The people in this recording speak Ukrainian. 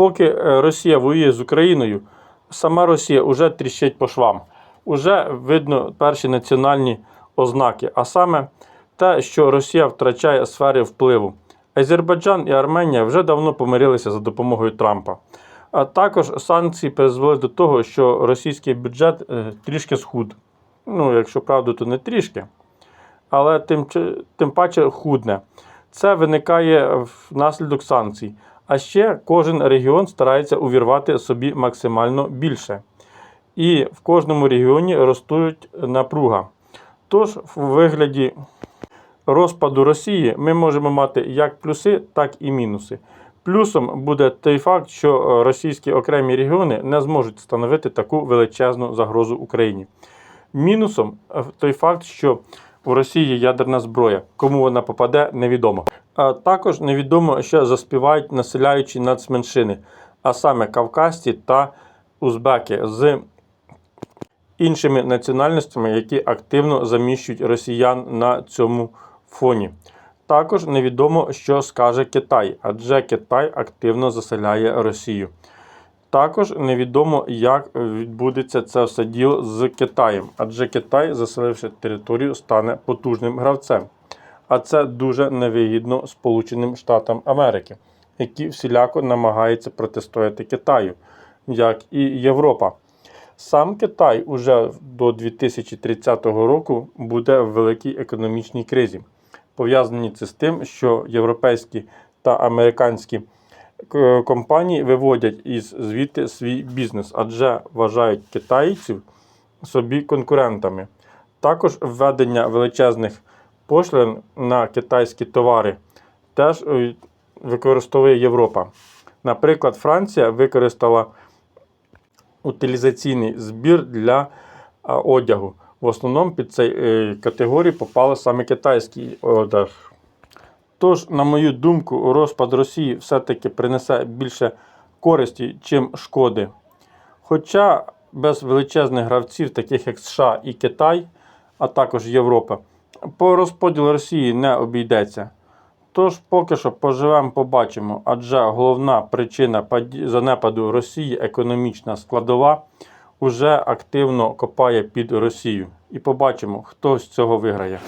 поки е, Росія воює з Україною, сама Росія вже тріщить по швам. Уже видно перші національні ознаки, а саме те, що Росія втрачає сфери впливу. Азербайджан і Арменія вже давно помирилися за допомогою Трампа. А також санкції призвели до того, що російський бюджет е, трішки схуд. Ну, якщо правду, то не трішки, але тим, тим паче худне. Це виникає внаслідок санкцій. А ще кожен регіон старається увірвати собі максимально більше. І в кожному регіоні ростуть напруга. Тож, в вигляді розпаду Росії ми можемо мати як плюси, так і мінуси. Плюсом буде той факт, що е, російські окремі регіони не зможуть становити таку величезну загрозу Україні. Мінусом е, той факт, що у Росії ядерна зброя. Кому вона попаде, невідомо. А також невідомо, що заспівають населяючі нацменшини, а саме кавказці та узбеки з іншими національностями, які активно заміщують росіян на цьому фоні. Також невідомо, що скаже Китай, адже Китай активно заселяє Росію. Також невідомо, як відбудеться це все діло з Китаєм, адже Китай, заселивши територію, стане потужним гравцем. А це дуже невигідно Сполученим Штатам Америки, які всіляко намагаються протистояти Китаю, як і Європа. Сам Китай уже до 2030 року буде в великій економічній кризі. Пов'язані це з тим, що європейські та американські компанії виводять із звідти свій бізнес, адже вважають китайців собі конкурентами. Також введення величезних пошлин на китайські товари теж е, використовує Європа. Наприклад, Франція використала утилізаційний збір для одягу. В основному під цей е, категорію попали саме китайський одяг. Тож, на мою думку, розпад Росії все-таки принесе більше користі, чим шкоди. Хоча без величезних гравців, таких як США і Китай, а також Європа, по розподілу Росії не обійдеться. Тож поки що поживемо, побачимо, адже головна причина занепаду Росії, економічна складова, уже активно копає під Росію. І побачимо, хто з цього виграє.